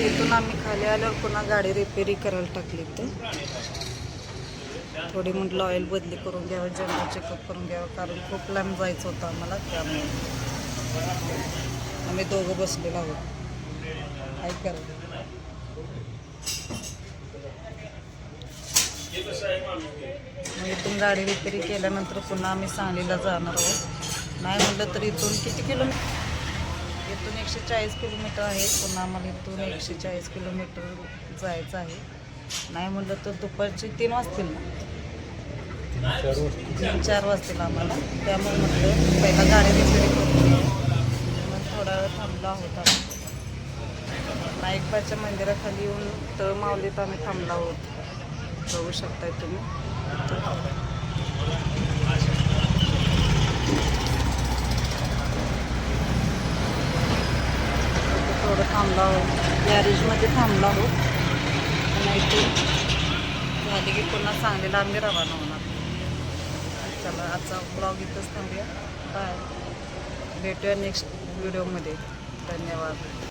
तिथून आम्ही खाली आल्यावर पुन्हा गाडी रिपेरी करायला टाकली ते थोडी म्हटलं ऑइल बदली करून घ्यावं जनरल चेकअप करून घ्यावं कारण खूप लांब जायचं होतं आम्हाला त्यामुळे. आम्ही दोघं बसलेलो आहोत. काय करा. इथून गाडी रिपेरी केल्यानंतर पुन्हा आम्ही सांगलीला जाणार आहोत. नाही म्हटलं तर इथून किती किलोमीटर? इथून एकशे चाळीस किलोमीटर आहे. पुन्हा आम्हाला इथून एकशे चाळीस किलोमीटर जायचं आहे. नाही म्हटलं तर दुपारचे तीन वाजतील ना? तीन चार वाजतील आम्हाला. त्यामुळे म्हटलं पहिला गाडी करून मग थोडा वेळ थांबलो आहोत आम्ही. नाईकबाच्या मंदिराखाली येऊन तळ माऊलीत आम्ही थांबलो आहोत. बघू शकताय तुम्ही इथे थोडं थांबलो आहोत. गॅरेजमध्ये थांबलो आहोत. पुन्हा इथे झाली की पुन्हा सांगलीला आम्ही रवाना होणार. चला आजचा ब्लॉग इथंच थांबूया. बाय भेटूया नेक्स्ट व्हिडिओमध्ये धन्यवाद.